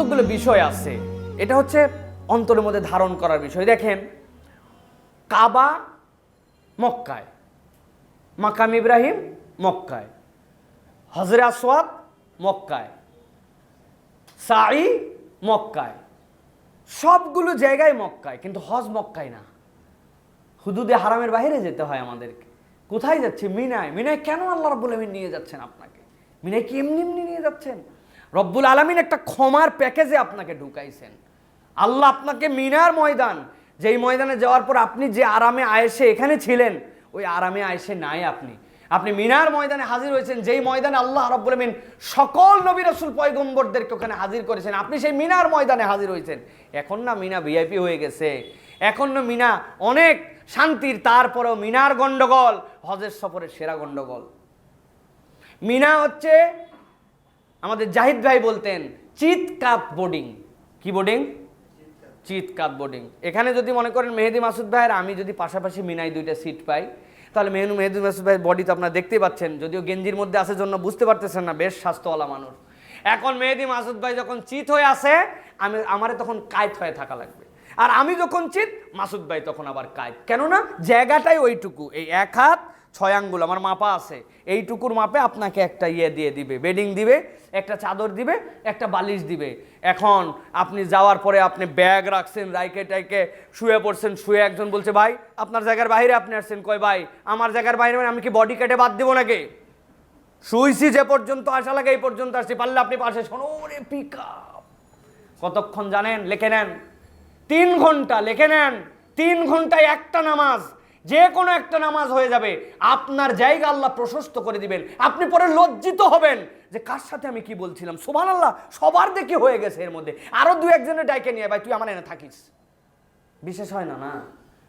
কতগুলো বিষয় আছে, এটা হচ্ছে অন্তরের মধ্যে ধারণ করার বিষয়। দেখেন, কাবা মক্কায়, মাকাম ইব্রাহিম মক্কায় হজরে আসওয়াদ মক্কায় সাই মক্কায়, সবগুলো জায়গায় মক্কায়, কিন্তু হজ মক্কায় না। হুদুদে হারামের বাইরে যেতে হয় আমাদেরকে। কোথায় যাচ্ছে? মিনায়। মিনায় কেন আল্লাহ আলমিন নিয়ে যাচ্ছেন আপনাকে? মিনায় কি এমনি এমনি নিয়ে যাচ্ছেন? রব্বুল আলমিন একটা ক্ষমার প্যাকেজে আপনাকে ঢুকাইছেন। আল্লাহ আপনাকে মিনার ময়দান, যেই ময়দানে যাওয়ার পর আপনি যে আরামে আয়েসে এখানে ছিলেন, ওই আরামে আয়েসে নাই আপনি। আপনি মিনার ময়দানে হাজির হয়েছেন, যেই ময়দানে আল্লাহ রব্বুল আলমিন সকল নবী রসুল পয়গম্বরদেরকে ওখানে হাজির করেছেন। আপনি সেই মিনার ময়দানে হাজির হয়েছেন। এখন না মিনা ভিআইপি হয়ে গেছে। এখন না মিনা অনেক শান্তির, তারপরেও মিনার গন্ডগোল, হজের সফরের সেরা গন্ডগোল। মিনা হচ্ছে আমাদের জাহিদ ভাই বলতেন, চিত চিৎকাত বোর্ডিং। কি বোর্ডিং? চিত চিৎকাত বোর্ডিং। এখানে যদি মনে করেন মেহেদি মাসুদ ভাইয়ের, আমি যদি পাশাপাশি মিনাই দুইটা সিট পাই, তাহলে মেহনু, মেহেদি মাসুদ ভাইয়ের বডি তো আপনারা দেখতেই পাচ্ছেন। যদিও গেঞ্জির মধ্যে আছে জন্য বুঝতে পারতেছেন না, বেশ স্বাস্থ্যওয়ালা মানুষ। এখন মেহেদি মাসুদ ভাই যখন চিত হয়ে আসে, আমি, আমারে তখন কায়ত হয়ে থাকা লাগবে। আর আমি যখন চিত, মাসুদ ভাই তখন আবার কায়ত। কেননা জায়গাটাই ওইটুকু। এই এক হাত ছয় আঙ্গুল, আমার মাপা আছে। এইটুকুর মাপে আপনাকে একটা ইয়ে দিয়ে দিবে, বেডিং দিবে, একটা চাদর দিবে, একটা বালিশ দিবে। এখন আপনি যাওয়ার পরে আপনি ব্যাগ রাখছেন রাইকে টাইকে শুয়ে পড়ছেন, শুয়ে একজন বলছে, ভাই, আপনার জায়গার বাইরে আপনি আসছেন। কয়, ভাই, আমার জায়গার বাইরে মানে আমি কি বডি কেটে বাদ দিব নাকি? শুইছি যে পর্যন্ত আসা লাগে এই পর্যন্ত আসছি, পারলে আপনি পাশে শোনো রে পিক কতক্ষণ জানেন? লিখে নেন। তিন ঘণ্টা, লেখে নেন। তিন ঘন্টায় একটা নামাজ। যে কোনো একটা নামাজ হয়ে যাবে, আপনার জায়গা আল্লাহ প্রশস্ত করে দিবেন। আপনি পরে লজ্জিত হবেন যে কার সাথে আমি কি বলছিলাম? সোভান আল্লাহ সবার দেখি হয়ে গেছে এর মধ্যে। আরও দু একজনের ডাইকে নিয়ে, ভাই, তুই আমার এনে থাকিস। বিশ্বাস হয় না না।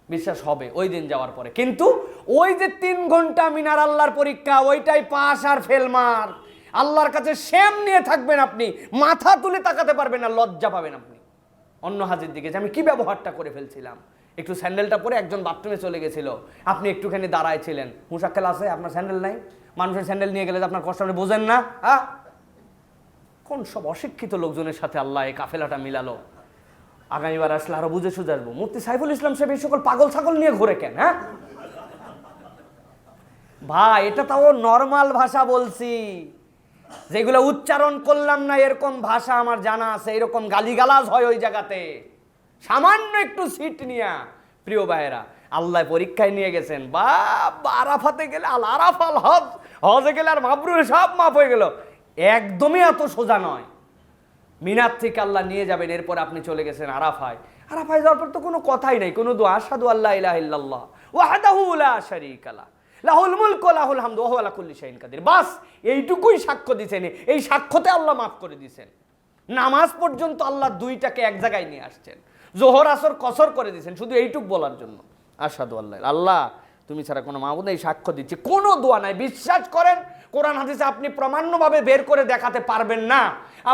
বিশ্বাস হবে ওই দিন যাওয়ার পরে। কিন্তু ওই যে তিন ঘণ্টা মিনার আল্লাহর পরীক্ষা, ওইটাই পাস আর ফেল মার। আল্লাহর কাছে শ্যাম নিয়ে থাকবেন আপনি, মাথা তুলে তাকাতে পারবেন না, লজ্জা পাবেন আপনি। অন্য হাজির দিকে যে আমি কি ব্যবহারটা করে ফেলছিলাম? একটু স্যান্ডেলটা পরে একজন বাথরুমে চলে গেছিল। আপনি একটুখানি দাঁড়ায় ছিলেন। মুসাক্কেল আছে, আপনার স্যান্ডেল নাই? মানুষের স্যান্ডেল নিয়ে গেলে আপনার কষ্ট আপনি বোঝেন না? হ্যাঁ কোন সব অশিক্ষিত লোকজনের সাথে আল্লাহ এই কাফেলাটা মিলালো? আগামীবার আসলে আরও বুঝে সুঝে আসব। মুফতি সাইফুল ইসলাম সাহেব এই সকল পাগল ছাগল নিয়ে ঘুরে কেন হ্যাঁ? ভাই, এটা তাও নর্মাল ভাষা বলছি। যেগুলো উচ্চারণ করলাম না, এরকম ভাষা আমার জানা আছে, এরকম গালিগালাজ হয় ওই জায়গাতে। সামান্য একটু সিট নিয়া, প্রিয় ভাইয়েরা, আল্লাহ পরীক্ষায় নিয়ে গেছেন। বা আরাফাতে গেলে আল আরাফাল হজ, হজে গেলে আর মাবরুর সব মাপ হয়ে গেল। একদমই এত সোজা নয়। মিনার থেকে আল্লাহ নিয়ে যাবেন, এরপর আপনি চলে গেছেন আরাফায়। আরাফায় যাওয়ার পর তো কোনো কথাই নাই, কোনো দোয়া আসাদু আল্লাহ ইলাহ ইল্লাল্লাহ, ওয়াহদাহু লা শারীকা লা, লাহুল মুলক লাহুল হামদু ওয়া হুয়া আলা কুল্লি শাইইন কাদির। বাস, এইটুকুই সাক্ষ্য দিছেন। এই সাক্ষ্যতে আল্লাহ মাফ করে দিছেন। নামাজ পর্যন্ত আল্লাহ দুইটাকে এক জায়গায় নিয়ে আসছেন। জোহর আসর কসর করে দিয়েছেন, শুধু এইটুক বলার জন্য। আসাদু আল্লাহ আল্লাহ তুমি ছাড়া কোনো মাহবুদ এই সাক্ষ্য দিচ্ছি। কোনো দোয়া নাই, বিশ্বাস করেন, কোরআন হাদিসে আপনি প্রমাণ্যভাবে বের করে দেখাতে পারবেন না।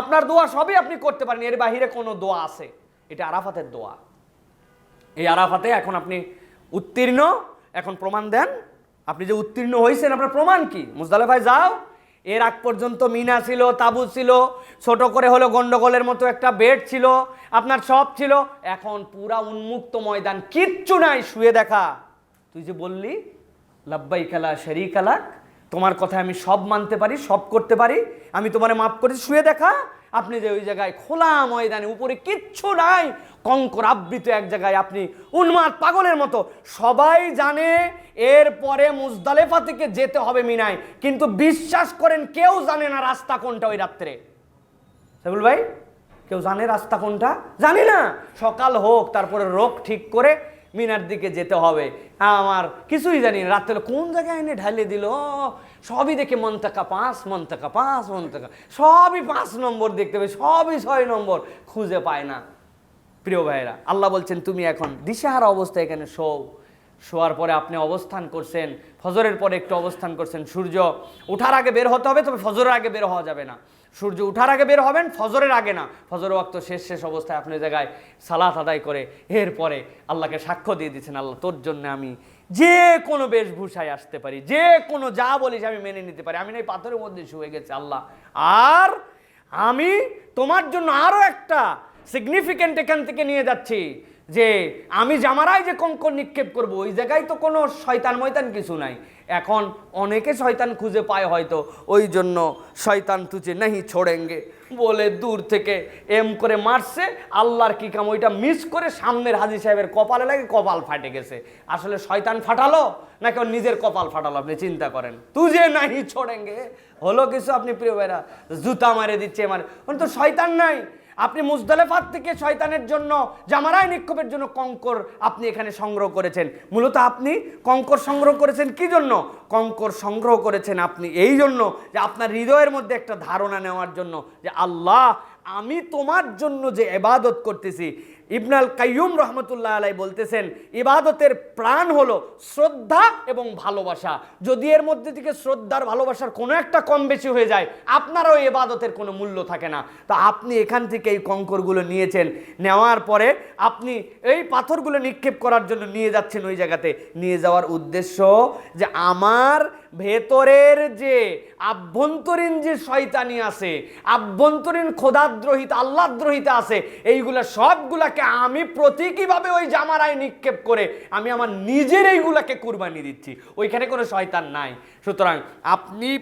আপনার দোয়া সবই আপনি করতে পারেন, এর বাহিরে কোনো দোয়া আছে। এটা আরাফাতের দোয়া। এই আরাফাতে এখন আপনি উত্তীর্ণ, এখন প্রমাণ দেন। আপনি যে উত্তীর্ণ হয়েছেন, আপনার প্রমাণ কি? মুজদালেফায় যাও এর আগ পর্যন্ত মিনা ছিল, তাবু ছিল, ছোট করে হলো গন্ডগোলের মতো একটা বেড ছিল, আপনার সব ছিল। এখন পুরা উন্মুক্ত ময়দান, কিচ্ছু নাই, শুয়ে দেখা। তুই যে বললি লাব্বাই খেলা সেরি কালাক তোমার কথায় আমি সব মানতে পারি, সব করতে পারি, আমি তোমারে মাফ করেছি, শুয়ে দেখা। আপনি যে ওই জায়গায় খোলা ময়দানে, উপরে কিচ্ছু নাই, কঙ্কর আবৃত এক জায়গায় আপনি উন্মাদ পাগলের মতো। সবাই জানে এরপরে মুজদালেফা থেকে যেতে হবে মিনায়, কিন্তু বিশ্বাস করেন কেউ জানে না রাস্তা কোনটা ওই রাত্রে। সাইবুল ভাই, কেউ জানে রাস্তা কোনটা? জানি না। সকাল হোক, তারপরে রোগ ঠিক করে মিনার দিকে যেতে হবে। আমার কিছুই জানি না। রাত্রে কোন জায়গায় এনে ঢালে দিল? সবই দেখে মন্তাকা পাঁচ মন্তাকা পাঁচ, মন্তাকা। সবই পাঁচ নম্বর দেখতে হবে সবই ছয় নম্বর খুঁজে পায় না। প্রিয় ভাইরা আল্লাহ বলছেন, তুমি এখন দিশাহারা অবস্থা এখানে শোও। শোয়ার পরে আপনি অবস্থান করছেন, ফজরের পরে একটু অবস্থান করছেন। সূর্য ওঠার আগে বের হতে হবে, তবে ফজরের আগে বের হওয়া যাবে না। সূর্য উঠার আগে বের হবেন, ফজরের আগে না। ফজর ওয়াক্ত শেষ শেষ অবস্থায় আপনি জায়গায় সালাত আদায় করে এরপরে আল্লাহকে সাক্ষ্য দিয়ে দিচ্ছেন, আল্লাহ, তোর জন্য আমি যে কোনো বেশভূষায় আসতে পারি, যে কোনো যা বলিস আমি মেনে নিতে পারি। আমি না এই পাথরের মধ্যে শুয়ে গেছি, আল্লাহ। আর আমি তোমার জন্য আরও একটা সিগনিফিক্যান্ট এখান থেকে নিয়ে যাচ্ছি যে, আমি জামারাই যে কঙ্কর নিক্ষেপ করব, ওই জায়গায় তো কোনো শয়তান ময়তান কিছু নাই। এখন অনেকে শয়তান খুঁজে পায় হয়তো, ওই জন্য শয়তান তুচে নাহি ছোড়েঙ্গে। বলে দূর থেকে এম করে মারছে, আল্লাহর কি কাম, ওইটা মিস করে সামনের হাজি সাহেবের কপালে লাগে কপাল ফাটে গেছে। আসলে শয়তান ফাটালো, নাকি ওর নিজের কপাল ফাটালো, আপনি চিন্তা করেন। তুজে নাহি ছোড়েঙ্গে। হলো কিছু আপনি প্রিয় ভাইরা, জুতা মারে দিচ্ছে মারে তো শয়তান নাই। আপনি মুজদালেফাত থেকে শয়তানের জন্য, জামারায় নিক্ষোভের জন্য কঙ্কর আপনি এখানে সংগ্রহ করেছেন। মূলত আপনি কঙ্কর সংগ্রহ করেছেন কি জন্য? কঙ্কর সংগ্রহ করেছেন আপনি এই জন্য যে আপনার হৃদয়ের মধ্যে একটা ধারণা নেওয়ার জন্য যে আল্লাহ, আমি তোমার জন্য যে এবাদত করতেছি ইবনাল কাইয়ুম রহমতুল্লাহ আলাই বলতেছেন, ইবাদতের প্রাণ হলো শ্রদ্ধা এবং ভালোবাসা। যদি এর মধ্যে থেকে শ্রদ্ধার ভালোবাসার কোনো একটা কম বেশি হয়ে যায়, আপনারও ইবাদতের কোনো মূল্য থাকে না। তো আপনি এখান থেকে এই কঙ্করগুলো নিয়েছেন, নেওয়ার পরে আপনি এই পাথরগুলো নিক্ষেপ করার জন্য নিয়ে যাচ্ছেন ওই জায়গাতে। নিয়ে যাওয়ার উদ্দেশ্য যে আমার ভেতরের যে আভ্যন্তরীণ যে শয়তানি আছে, আভ্যন্তরীণ খোদাদ্রোহিতা আল্লাহদ্রোহিতা আছে, এইগুলা সবগুলাকে আমি প্রতীকীভাবে ওই জামারায় নিক্ষেপ করে আমি আমার নিজের এইগুলাকে কুরবানি দিচ্ছি। ওইখানে কোনো শয়তান নাই। সুতরাং আপনি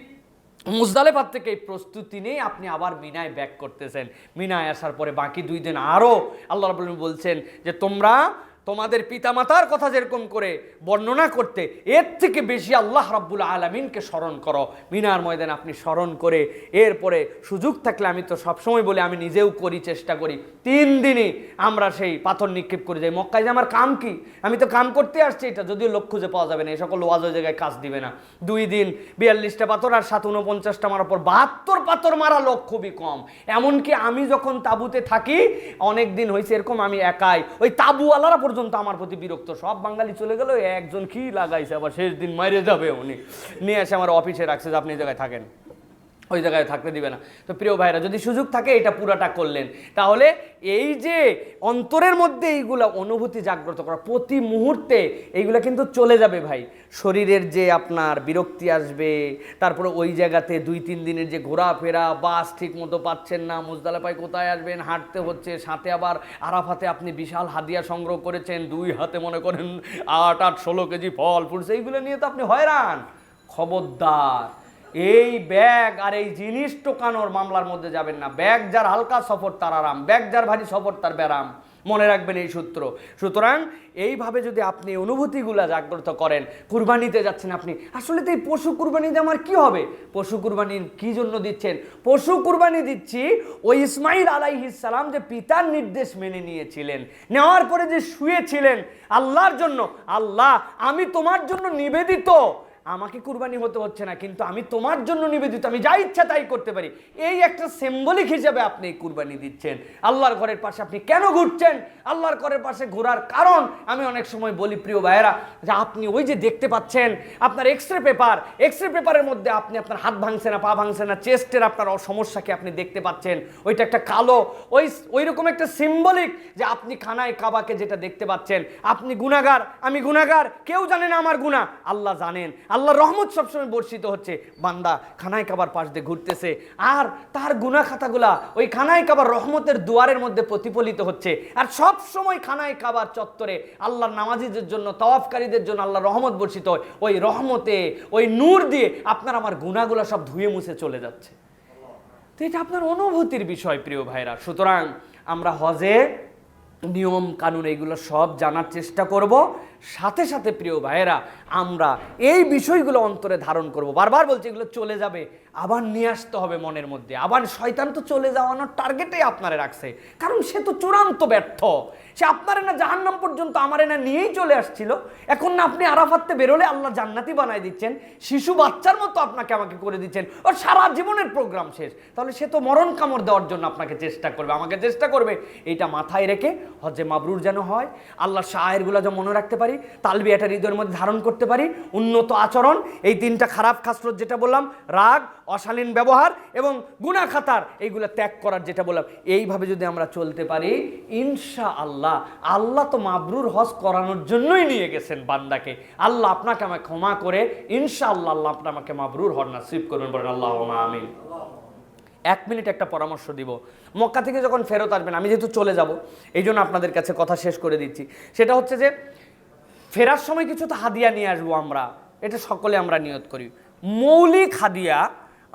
মুজদালেফার থেকে এই প্রস্তুতি নিয়ে আপনি আবার মিনায় ব্যাক করতেছেন। মিনায় আসার পরে বাকি দুই দিন আরও আল্লাহ বলছেন যে তোমরা তোমাদের পিতামাতার কথা যেরকম করে বর্ণনা করতে, এর থেকে বেশি আল্লাহ রাব্বুল আলমিনকে স্মরণ করো। মিনার ময়দান আপনি স্মরণ করে, এরপরে সুযোগ থাকলে আমি তো সবসময় বলি, আমি নিজেও করি, চেষ্টা করি। তিন দিনই আমরা সেই পাথর নিক্ষেপ করে যাই। মক্কায় যে আমার কাম কি? আমি তো কাম করতে আসছি এটা, যদিও লোক খুঁজে পাওয়া যাবে না, এই সকল ওয়াজ জায়গায় কাজ দিবে না। দুই দিন বিয়াল্লিশটা পাথর আর সাত উনপঞ্চাশটা মারার পর বাহাত্তর পাথর মারা লোক খুবই কম। এমনকি আমি যখন তাঁবুতে থাকি, অনেক দিন হয়েছে এরকম আমি একাই, ওই তাঁবুওয়ালারা পর্যন্ত আমার প্রতি বিরক্ত। সব বাঙালি চলে গেল, একজন কি লাগাইছে? আবার শেষ দিন মাইরে যাবে উনি। নিয়ে এসে আমার অফিসে রাখছে যে আপনি জায়গায় থাকেন। ওই জায়গায় থাকতে দিবে না। তো প্রিয় ভাইরা, যদি সুযোগ থাকে, এটা পুরাটা করলেন। তাহলে এই যে অন্তরের মধ্যে এইগুলা অনুভূতি জাগ্রত করা, প্রতি মুহূর্তে এইগুলা কিন্তু চলে যাবে ভাই। শরীরের যে আপনার বিরক্তি আসবে, তারপরে ওই জায়গাতে দুই, তিন দিনের যে ঘোরাফেরা, বাস ঠিক মতো পাচ্ছেন না, মুজদালাপায় কোথায় আসবেন, হাঁটতে হচ্ছে, সাথে আবার আরাফাতে আপনি বিশাল হাদিয়া সংগ্রহ করেছেন, দুই হাতে মনে করেন আট আট, ষোলো কেজি ফল ফুলস এইগুলো নিয়ে তো আপনি হয়রান। খবরদার। এই ব্যাগ আর এই জিনিস টোকানোর মামলার মধ্যে যাবেন না। ব্যাগ যার হালকা সফর তার আরাম, ব্যাগ যার ভারী সফর তার ব্যারাম। মনে রাখবেন এই সূত্র। সুতরাং এইভাবে যদি আপনি অনুভূতিগুলো জাগ্রত করেন, কুরবানিতে যাচ্ছেন আপনি, আসলে তো এই পশু কুরবানিতে আমার কি হবে? পশু কুরবানি কি জন্য দিচ্ছেন? পশু কুরবানি দিচ্ছি ওই ইসমাইল সালাম যে পিতার নির্দেশ মেনে নিয়েছিলেন, নেওয়ার পরে যে শুয়েছিলেন আল্লাহর জন্য, আল্লাহ আমি তোমার জন্য নিবেদিত। আমাকে কুরবানি হতে হচ্ছে না, কিন্তু আমি তোমার জন্য নিবেদিত, আমি যা ইচ্ছা তাই করতে পারি। এই একটা সিম্বলিক হিসাবে আপনি কুরবানি দিচ্ছেন। আল্লাহর ঘরের পাশে আপনি কেন ঘুরছেন? আল্লাহর ঘরের পাশে ঘোরার কারণ আমি অনেক সময় বলি, প্রিয় ভাইয়েরা, যে আপনি ওই যে দেখতে পাচ্ছেন, আপনার X ray paper X ray পেপারের মধ্যে আপনি আপনার হাত ভাঙছে না, পা ভাঙছে না চেস্টের আপনার সমস্যাকে আপনি দেখতে পাচ্ছেন। ওইটা একটা কালো, ওই ওই রকম একটা সিম্বলিক যে আপনি খানায় কাবাকে যেটা দেখতে পাচ্ছেন। আপনি গুনাগার আমি গুনাগার কেউ জানে না আমার গুণা আল্লাহ জানেন। আল্লাহ রহমত সবসময় বর্ষিত হচ্ছে। বান্দা খানায় কাবার পাশ দিয়ে ঘুরতেছে। আর তার গুনা খাতাগুলা ওই খানায় কাবার রহমতের দুয়ারের মধ্যে প্রতিফলিত হচ্ছে। আর সব সময় খানায় কাবার চত্বরে আল্লাহর নামাজিদের জন্য, তওয়াফকারীদের জন্য আল্লাহ রহমত বর্ষিত হয়। ওই রহমতে, ওই নূর দিয়ে আপনার আমার গুনাগুলা সব ধুয়ে মুছে চলে যাচ্ছে। তো এটা আপনার অনুভূতির বিষয়, প্রিয় ভাইরা। সুতরাং আমরা হজে নিয়ম, কানুন এইগুলো সব জানার চেষ্টা করব। সাথে সাথে প্রিয় ভাইয়েরা, আমরা এই বিষয়গুলো অন্তরে ধারণ করব। বারবার বলছি, এগুলো চলে যাবে, আবার নিয়ে আসতে হবে মনের মধ্যে। আবার শয়তান তো চলে যাওয়ানোর টার্গেটেই আপনারে রাখছে। কারণ সে তো চূড়ান্ত ব্যর্থ। সে আপনার না জাহান্নাম পর্যন্ত আমার না নিয়েই চলে আসছিল। এখন না আপনি আরাফাতে বেরোলে আল্লাহ জান্নাতি বানাই দিচ্ছেন। শিশু বাচ্চার মতো আপনাকে আমাকে করে দিচ্ছেন। ওর সারা জীবনের প্রোগ্রাম শেষ। তাহলে সে তো মরণ কামড় দেওয়ার জন্য আপনাকে চেষ্টা করবে, আমাকে চেষ্টা করবে। এইটা মাথায় রেখে হজে মাবরুর যেন হয় আল্লাহ শাহেরগুলো যেন মনে রাখতে পারি। তালবিয়াটা হৃদয়ের মধ্যে ধারণ করতে পারি, উন্নত আচরণ, এই তিনটা খারাপ খাসরত যেটা বললাম, রাগ, অশালীন ব্যবহার এবং গুনা খাতার এইগুলো ত্যাগ করার যেটা বললাম, এইভাবে যদি আমরা চলতে পারি ইনশা আল্লাহ আল্লাহ তো মাবরুর হজ করানোর জন্যই নিয়ে গেছেন বান্দাকে। আল্লাহ আপনাকে আমাকে ক্ষমা করে ইনশা আল্লাহ আল্লাহ আপনি আমাকে মাবরুর হর নাসিব করবেন বলেন আল্লাহ আমিন। এক মিনিট একটা পরামর্শ দিব। মক্কা থেকে যখন ফেরত আসবেন, আমি যেহেতু চলে যাব এই জন্য আপনাদের কাছে কথা শেষ করে দিচ্ছি। সেটা হচ্ছে যে ফেরার সময় কিছু তো হাদিয়া নিয়ে আসব আমরা। এটা সকলে আমরা নিয়ত করি। মৌলিক হাদিয়া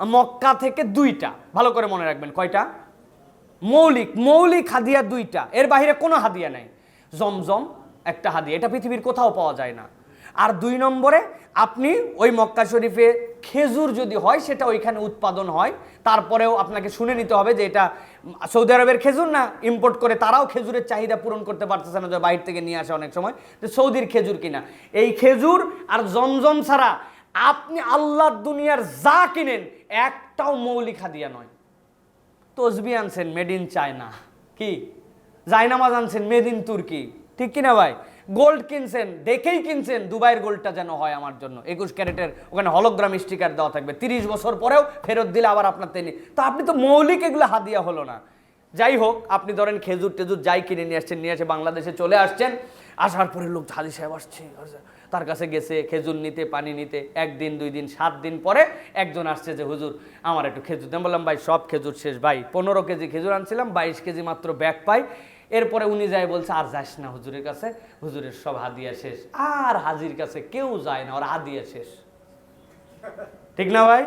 মক্কা থেকে দুইটা। ভালো করে মনে রাখবেন, কয়টা? মৌলিক মৌলিক হাদিয়া দুইটা। এর বাইরে কোনো হাদিয়া নাই। জমজম একটা হাদিয়া। এটা পৃথিবীর কোথাও পাওয়া যায় না। আর দুই নম্বরে, আপনি ওই মক্কা শরীফে খেজুর যদি হয়, সেটা ওইখানে উৎপাদন হয়। তারপরেও আপনাকে শুনে নিতে হবে যে এটা সৌদি আরবের খেজুর না ইম্পোর্ট করে তারাও খেজুরের চাহিদা পূরণ করতে পারতেছে না বাইরে থেকে নিয়ে আসে অনেক সময়। তো সৌদির খেজুর কিনা। এই খেজুর আর জমজম ছাড়া আপনি আল্লাহ দুনিয়ার যা কিনেন, একটাও মৌলিক হাদিয়া নয়। তসবি আনছেন মেড ইন চায়না কি? জায়নামাজ আনছেন মেড ইন তুর্কি ঠিক কিনা ভাই? গোল্ড কিনছেন, দেখেই কিনছেন, দুবাইয়ের গোল্ডটা যেন হয় আমার জন্য। একুশ ক্যারেটের ওখানে হলোগ্রাম স্টিকার দেওয়া থাকবে। তিরিশ বছর পরেও ফেরত দিলে আবার আপনার তেনি তো আপনি তো মৌলিক এগুলো হাদিয়া হলো না। যাই হোক, আপনি ধরেন খেজুর টেজুর যাই কিনে নিয়ে আসছেন, নিয়ে এসে বাংলাদেশে চলে আসছেন। আসার পরে লোক হাজি সাহেব আসছে। তার কাছে গেছে, খেজুর নিতে, পানি নিতে। একদিন, দুই দিন, সাত দিন পরে একজন আসছে যে, হুজুর, আমার একটু খেজুর। দেন বললাম, ভাই, সব খেজুর শেষ, ভাই, পনেরো কেজি খেজুর আনছিলাম, বাইশ কেজি মাত্র ব্যাগ পাই। এরপরে উনি যায় বলছে, আর যাস না হুজুরের কাছে, হুজুরের সব হাদিয়া শেষ। আর হাজির কাছে কেউ যায় না, ওর হাদিয়া শেষ। ঠিক না ভাই?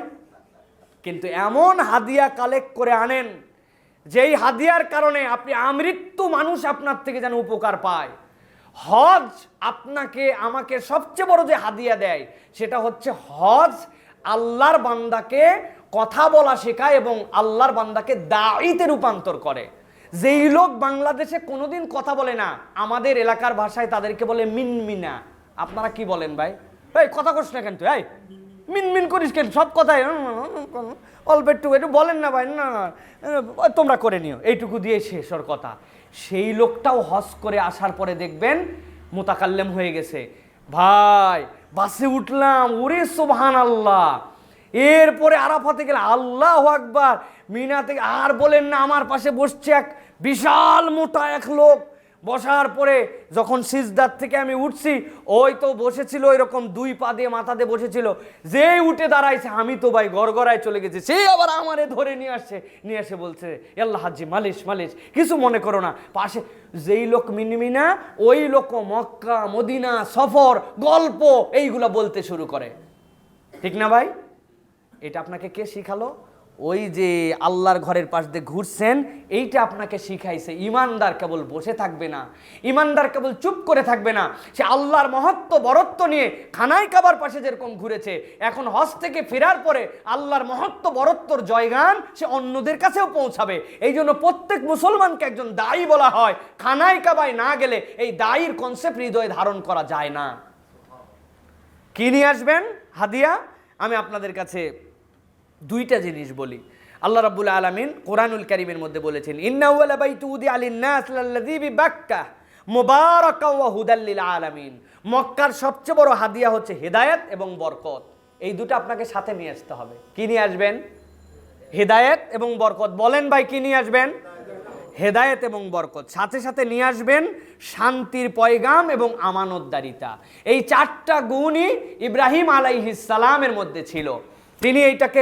কিন্তু এমন হাদিয়া কালেক্ট করে আনেন, যেই হাদিয়ার কারণে আপনি আমৃত্যু মানুষ আপনার থেকে যেন উপকার পায়। হজ আপনাকে, আমাকে সবচেয়ে বড় যে হাদিয়া দেয়, সেটা হচ্ছে হজ আল্লাহর বান্দাকে কথা বলা শেখায় এবং আল্লাহর বান্দাকে দায়িতে রূপান্তর করে। যেই লোক বাংলাদেশে কোনোদিন কথা বলে না, আমাদের এলাকার ভাষায় তাদেরকে বলে মিনমিনা। আপনারা কি বলেন ভাই? এই, কথা কস না কেন তুই? এই, মিনমিন করিস কেন? সব কথাই অল্প একটু একটু বলেন না ভাই, না তোমরা করে নিও। এইটুকু দিয়ে শেষ ওর কথা। সেই লোকটাও হজ করে আসার পরে দেখবেন মোতাকাল্লেম হয়ে গেছে। ভাই, বাসে উঠলাম ওরে সোভান আল্লাহ এরপরে আরাফাতে গেলে আল্লাহ আকবার। মিনা থেকে আর বলেন না, আমার পাশে বসছে এক বিশাল মোটা এক লোক বসার পরে যখন সিজদার থেকে আমি উঠছি, ওই তো বসেছিল এরকম দুই পা দিয়ে মাথা দিয়ে বসেছিল। যেই উঠে দাঁড়াইছে, আমি তো ভাই গড়গড়ায় চলে গেছি। সে আবার আমারে ধরে নিয়ে আসছে, নিয়ে এসে বলছে আল্লাহ হাজি, মালিশ মালিশ, কিছু মনে করো না। পাশে যেই লোক মিনমিনা, ওই লোক মক্কা, মদিনা, সফর, গল্প, এইগুলা বলতে শুরু করে। ঠিক না ভাই? এটা আপনাকে কে শিখালো? ওই যে আল্লাহর ঘরের পাশ দিয়ে ঘুরছেন, এইটা আপনাকে শিখাইছে। ইমানদার কেবল বসে থাকবে না, ইমানদার কেবল চুপ করে থাকবে না। সে আল্লাহর মহত্ব, বরত্ব নিয়ে খানায় কাবার পাশে যেরকম ঘুরেছে, এখন হজ থেকে ফেরার পরে আল্লাহর মহত্ব, বরত্বর জয়গান সে অন্যদের কাছেও পৌঁছাবে। এই জন্য প্রত্যেক মুসলমানকে একজন দায়ী বলা হয়। খানায় কাবায় না গেলে এই দায়ীর কনসেপ্ট হৃদয়ে ধারণ করা যায় না। কি নিয়ে আসবেন? হাদিয়া? আমি আপনাদের কাছে দুইটা জিনিস বলি। আল্লাহ রাব্বুল আলামিন কোরআনুল কারীমের মধ্যে বলেছেন ইন্নাউলা বাইতু উদি আলিন নাস লাল্লাযী বিবাক্কা মুবারাকা ওয়া হুদাল লিল আলামিন। মক্কার সবচেয়ে বড় হাদিয়া হচ্ছে হেদায়েত এবং বরকত। এই দুটো আপনাকে সাথে নিয়ে আসতে হবে। কি নিয়ে আসবেন? হেদায়েত এবং বরকত। বলেন ভাই, কি নিয়ে আসবেন? হেদায়েত এবং বরকত। সাথে সাথে নিয়ে আসবেন শান্তির পয়গাম এবং আমানতদারিতা। এই চারটা গুণই ইব্রাহিম আলাইহিস সালামের মধ্যে ছিল। তিনি এইটাকে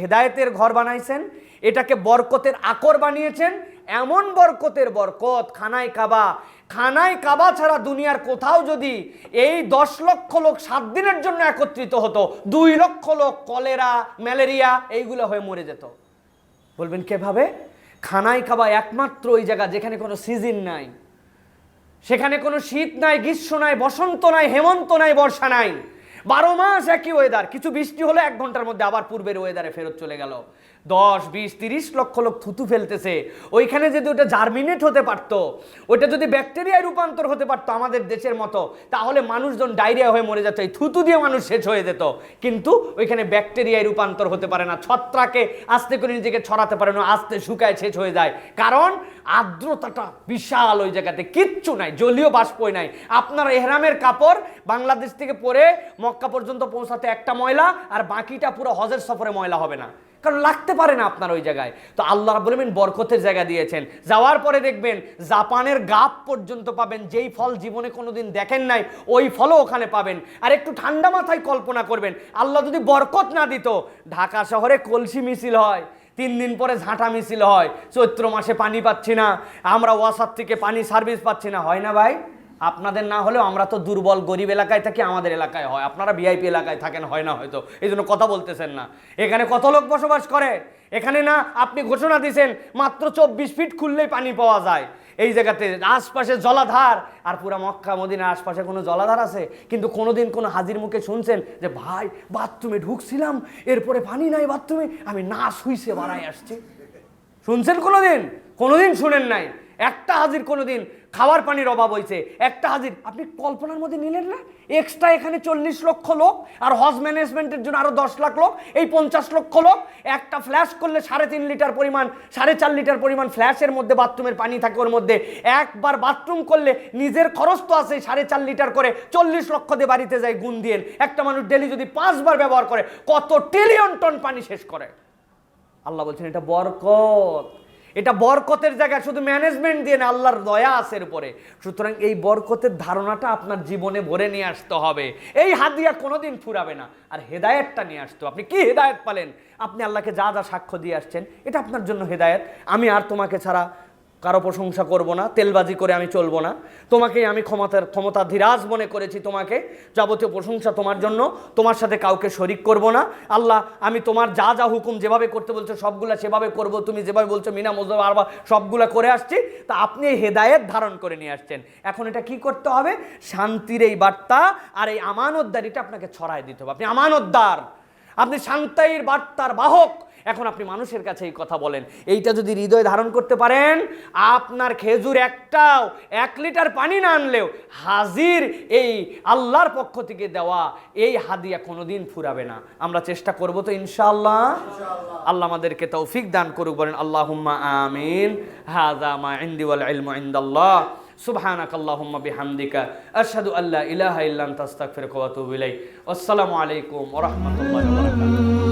হেদায়েতের ঘর বানাইছেন, এটাকে বরকতের আকর বানিয়েছেন, এমন বরকতের বরকত, খানায় কাবা। খানায় কাবা ছাড়া দুনিয়ার কোথাও যদি এই দশ লক্ষ লোক সাত দিনের জন্য একত্রিত হতো, দুই লক্ষ লোক কলেরা, ম্যালেরিয়া, এইগুলো হয়ে মরে যেত। বলবেন কীভাবে? খানাই কাবা একমাত্র ওই জায়গা যেখানে কোনো সিজন নাই। সেখানে কোনো শীত নাই, গ্রীষ্ম নাই, বসন্ত নাই, হেমন্ত নাই, বর্ষা নাই। বারো মাস একই ওয়েদার কিছু বৃষ্টি হলে এক ঘণ্টার মধ্যে আবার পূর্বের ওয়েদারে ফেরত চলে গেল। দশ, বিশ, তিরিশ লক্ষ লোক থুতু ফেলতেছে। ওইখানে যদি ওটা জার্মিনেট হতে পারতো ওটা যদি ব্যাকটেরিয়ায় রূপান্তর হতে পারতো আমাদের দেশের মতো, তাহলে মানুষজন ডায়রিয়া হয়ে মরে যেত, এই থুতু দিয়ে মানুষ শেষ হয়ে যেত। কিন্তু ওইখানে ব্যাকটেরিয়ায় রূপান্তর হতে পারে না। ছত্রাকে আস্তে করে নিজেকে ছড়াতে পারে না, আস্তে শুকায়, শেষ হয়ে যায়। কারণ আর্দ্রতাটা বিশাল ওই জায়গাতে, কিচ্ছু নাই, জলীয় বাষ্পই নাই। আপনার এহরামের কাপড় বাংলাদেশ থেকে পরে মক্কা পর্যন্ত পৌঁছাতে একটা ময়লা, আর বাকিটা পুরো হজের সফরে ময়লা হবে না। কারণ লাগতে পারে না আপনার ওই জায়গায়। তো আল্লাহ রাব্বুল আলামিন বরকতের জায়গা দিয়েছেন। যাওয়ার পরে দেখবেন জাপানের গাপ পর্যন্ত পাবেন, যেই ফল জীবনে কোনোদিন দেখেন নাই, ওই ফলও ওখানে পাবেন। আর একটু ঠান্ডা মাথায় কল্পনা করবেন, আল্লাহ যদি বরকত না দিত, ঢাকা শহরে কলসি মিছিল হয়, তিন দিন পরে ঝাঁটা মিছিল হয়, চৈত্র মাসে পানি পাচ্ছি না, আমরা ওয়াসার থেকে পানি সার্ভিস পাচ্ছি না। হয় না ভাই? আপনাদের না হলেও আমরা তো দুর্বল, গরিব এলাকায় থাকি, আমাদের এলাকায় হয়। আপনারা ভিআইপি এলাকায় থাকেন, হয় না হয়তো। এই জন্য কথা বলতেছেন না। এখানে কত লোক বসবাস করে? এখানে না, আপনি ঘোষণা দিয়েছেন মাত্র চব্বিশ ফিট খুললেই পানি পাওয়া যায়। এই জায়গাতে আশপাশে জলাধার, আর পুরা মক্কা, মদিনার আশপাশে কোনো জলাধার আছে? কিন্তু কোনোদিন কোনো হাজির মুখে শুনছেন যে, ভাই, বাথরুমে ঢুকছিলাম, এরপরে পানি নাই বাথরুমে, আমি না শুইছে বাড়াই আসছি? শুনছেন কোনোদিন? কোনোদিন শুনেন নাই। একটা হাজির কোনোদিন খাবার পানির অভাব হয়েছে। একটা হাজির, আপনি কল্পনার মধ্যে নিলেন না? এক্সট্রা এখানে চল্লিশ লক্ষ লোক, আর হজ ম্যানেজমেন্টের জন্য আরও দশ লাখ লোক, এই পঞ্চাশ লক্ষ লোক, একটা ফ্ল্যাশ করলে সাড়ে তিন লিটার পরিমাণ, সাড়ে চার লিটার পরিমাণ ফ্ল্যাশের মধ্যে বাথরুমের পানি থাকে ওর মধ্যে। একবার বাথরুম করলে নিজের খরচ তো আছে সাড়ে চার লিটার করে চল্লিশ লক্ষ দিয়ে বাড়িতে যায় গুণ দিয়ে। একটা মানুষ ডেলি যদি পাঁচবার ব্যবহার করে, কত ট্রিলিয়ন টন পানি শেষ করে। আল্লাহ বলছেন, এটা বরকত। এটা বরকতের জায়গায় শুধু ম্যানেজমেন্ট দিয়ে না, আল্লাহর দয়া আছে উপরে। সুতরাং এই বরকতের ধারণাটা আপনার জীবনে ভরে নিয়ে আসতে হবে। এই হাদিয়া কোনোদিন ফুরাবে না। আর হেদায়েতটা নিয়ে আসতো আপনি কি হেদায়ত পালেন? আপনি আল্লাহকে যা যা সাক্ষ্য দিয়ে আসছেন, এটা আপনার জন্য হেদায়েত। আমি আর তোমাকে ছাড়া কারও প্রশংসা করব না, তেলবাজি করে আমি চলবো না। তোমাকে আমি ক্ষমতার ক্ষমতা ধীরাজ মনে করেছি তোমাকে। যাবতীয় প্রশংসা তোমার জন্য, তোমার সাথে কাউকে শরিক করব না। আল্লাহ, আমি তোমার যা যা হুকুম যেভাবে করতে বলছো, সবগুলা সেভাবে করব। তুমি যেভাবে বলছো, মিনা মজব আরবা, সবগুলা করে আসছি। তা আপনি হেদায়েত ধারণ করে নিয়ে আসছেন। এখন এটা কি করতে হবে? শান্তির এই বার্তা আর এই আমানতদারিটা আপনাকে ছড়ায় দিতে হবে। আপনি আমানতদার। আপনি শান্তির বার্তার বাহক। এখন আপনি মানুষের কাছে এই কথা বলেন। এইটা যদি হৃদয় ধারণ করতে পারেন আপনার খেজুর একটাও এক লিটার পানি না আনলেও হাজির এই আল্লাহর পক্ষ থেকে দেওয়া এই হাদিয়া কোনোদিন ফুরাবে না। আমরা চেষ্টা করব তো ইনশাআল্লাহ। আল্লাহ আমাদেরকে তৌফিক দান করুক বলেন আল্লাহুম্মা আমিন হাযা মা ইনদি ওয়াল ইলমু ইনদাল্লাহ সুবহানাক আল্লাহুম্মা বিহামদিকা আশহাদু আল্লা ইলাহা ইল্লা আনতা আস্তাগফিরুকা ওয়া আতুবু ইলাইক। আসসালামু আলাইকুম ওয়া রাহমাতুল্লাহি ওয়া বারাকাতুহু।